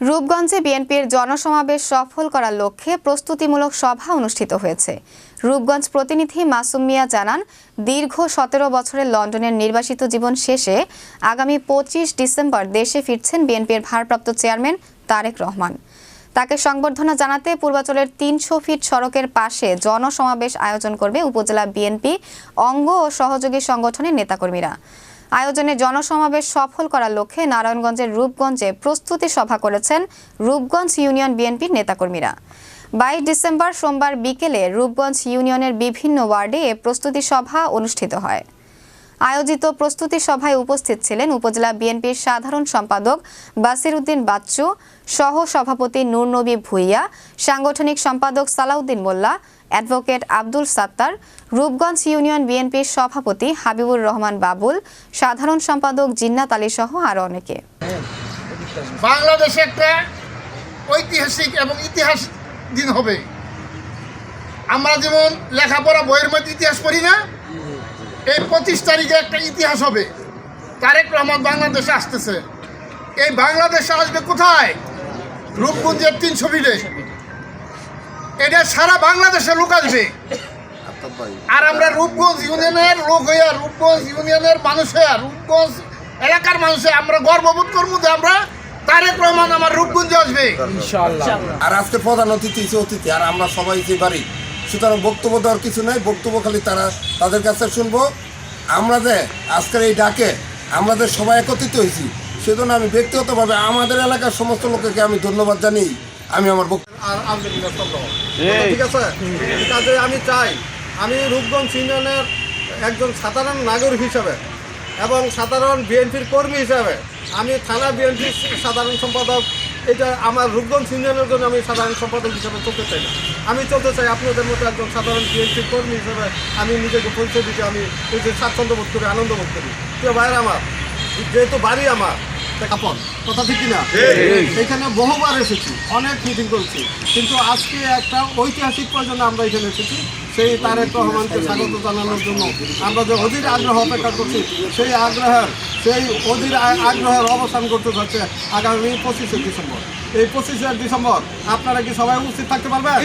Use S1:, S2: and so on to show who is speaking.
S1: রূপগঞ্জে বিএনপির জনসমাবেশ সফল করার লক্ষ্যে প্রস্তুতিমূলক সভা অনুষ্ঠিত হয়েছে। রূপগঞ্জ প্রতিনিধি মাসুম মিয়া জানান, দীর্ঘ সতেরো বছরের লন্ডনের নির্বাসিত জীবন শেষে আগামী পঁচিশ ডিসেম্বর দেশে ফিরছেন বিএনপির ভারপ্রাপ্ত চেয়ারম্যান তারেক রহমান। তাকে সংবর্ধনা জানাতে পূর্বাচলের তিনশো ফিট সড়কের পাশে জনসমাবেশ আয়োজন করবে উপজেলা বিএনপি, অঙ্গ ও সহযোগী সংগঠনের নেতাকর্মীরা। আয়োজনে জনসমাবেশ সফল করার লক্ষ্যে নারায়ণগঞ্জের রূপগঞ্জে প্রস্তুতি সভা করেছেন রূপগঞ্জ ইউনিয়ন বিএনপির নেতাকর্মীরা। বাইশ ডিসেম্বর সোমবার বিকেলে রূপগঞ্জ ইউনিয়নের বিভিন্ন ওয়ার্ডে এ প্রস্তুতি সভা অনুষ্ঠিত হয়। আয়োজিত প্রস্তুতি সভায় উপস্থিত ছিলেন উপজেলা বিএনপির সাধারণ সম্পাদক বাসির উদ্দিন বাচ্চু সহ সভাপতি নূরনবী ভুইয়া, সাংগঠনিক সম্পাদক সালাউদ্দিন মোল্লা অ্যাডভোকেট আব্দুল সাত্তার, রূপগঞ্জ ইউনিয়ন বিএনপির সভাপতি হাবিবুর রহমান বাবুল, সাধারণ সম্পাদক জিন্নাত আলী সহ আরও অনেকে।
S2: বাংলাদেশে একটা ঐতিহাসিক এবং ইতিহাস দিন হবে। আমরা যেমন লেখাপড়া বইয়ের মধ্যে ইতিহাস পড়ি না, এই পঁচিশ তারিখে একটা ইতিহাস হবে। তারেক রহমান বাংলাদেশে আসতেছে। এই বাংলাদেশে আসবে কোথায়? রূপগঞ্জের তিনশো মিলে এটা সারা বাংলাদেশের লোক আসবে। আর আমরা রূপগঞ্জ ইউনিয়নের লোক হইয়া রূপগঞ্জ ইউনিয়নের মানুষ হইয়া রূপগঞ্জ এলাকার মানুষে আমরা গর্ববোধ করব যে আমরা তারেক রহমান আমার রূপগঞ্জে আসবে।
S3: আর আজকে প্রধান অতিথি অতিথি আর আমরা সবাই যে বাড়ি সুতরাং বক্তব্য দেওয়ার কিছু নাই বক্তব্য খালি তারা তাদের কাছে শুনব। আমরা যে আজকের এই ডাকে আমাদের সবাই একত্রিত হয়েছি সেজন্য আমি ব্যক্তিগতভাবে আমাদের এলাকার সমস্ত লোককে আমি ধন্যবাদ জানিয়ে আমি আমার
S4: ঠিক আছে? কাজে আমি চাই আমি রূপগঞ্জ ইউনিয়নের একজন সাধারণ নাগরিক হিসাবে এবং সাধারণ বিএনপির কর্মী হিসাবে আমি থানা বিএনপির সাধারণ সম্পাদক এটা আমার রূপগঞ্জ ইউনিয়নের জন্য আমি সাধারণ সম্পাদক হিসাবে চলতে চাই না। আমি চলতে চাই আপনাদের মতো একজন সাধারণ বিএনপির কর্মী হিসাবে আমি নিজেকে পরিচয় দিতে আমি এই যে স্বাচ্ছন্দ্য বোধ করি আনন্দ বোধ করি। প্রিয় ভাইয়ের আমার যেহেতু বাড়ি আমার আপন কথা ঠিক কিনা? এখানে বহুবার এসেছি অনেক মিটিং করেছি। কিন্তু আজকে একটা ঐতিহাসিক প্রয়োজনে আমরা এখানে এসেছি সেই তারেক রহমানকে স্বাগত জানানোর জন্য। আমরা যে অধীর আগ্রহ অপেক্ষা করছি সেই আগ্রহের সেই অধীর আগ্রহের অবসান করতে যাচ্ছে আগামী পঁচিশে ডিসেম্বর। এই পঁচিশে ডিসেম্বর আপনারা কি সবাই উপস্থিত থাকতে পারবেন?